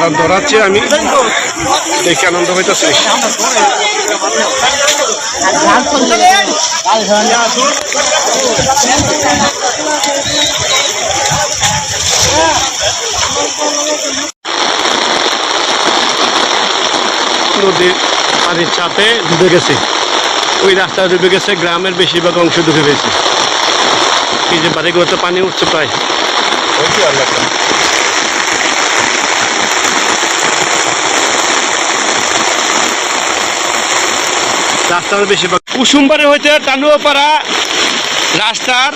কারণ দৌড়াচ্ছি আমি। দেখে আনন্দ হইতেছে। নদীর পানির চাপে ডুবে গেছে। ওই রাস্তা ডুবে গেছে, গ্রামের বেশিরভাগ অংশ ডুবে গেছে। এই যে বাড়িগুলোতে পানি উঠছে প্রায়। রাস্তার বেশিরভাগ কুসুমবাড়ি হইতে টানুয়াপাড়া রাস্তার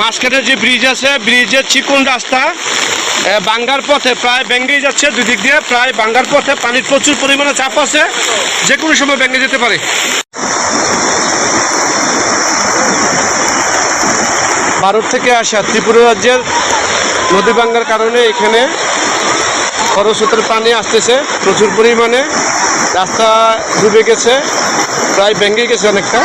মাঝখানে যে ব্রিজ আছে ব্রিজের চিকন রাস্তা? বাঙ্গার পথে প্রায় ভেঙে যাচ্ছে, দুদিক দিয়ে প্রায় বাঙ্গার পথে পানির প্রচুর পরিমাণে চাপ আছে, যে কোনো সময় ভেঙে যেতে পারে। ভারত থেকে আসা ত্রিপুরা রাজ্যের নদী ভাঙ্গার কারণে এখানে খরস্রোতের পানি আসতেছে প্রচুর পরিমাণে। রাস্তা ডুবে গেছে। প্রায় ভেঙে গেছে অনেকটা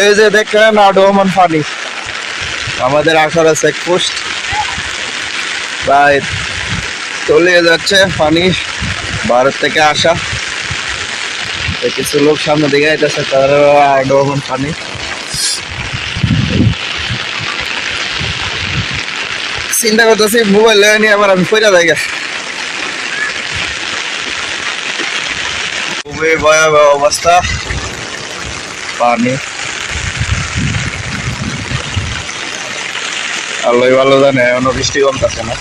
এই যে দেখেন আমাদের চেকপোস্ট প্রায় যাচ্ছে ভারত থেকে আসা। কিছু লোক সামনে দিকে আইতেছে তারা আডোমান পানি। চিন্তা করতেছি, মোবাইল নিয়ে আবার আমি কইরা যাই খুবই ভয়াবহ অবস্থা। পানি। আল্লাহ ভালো জানে এখনও বৃষ্টি কমতেছে না।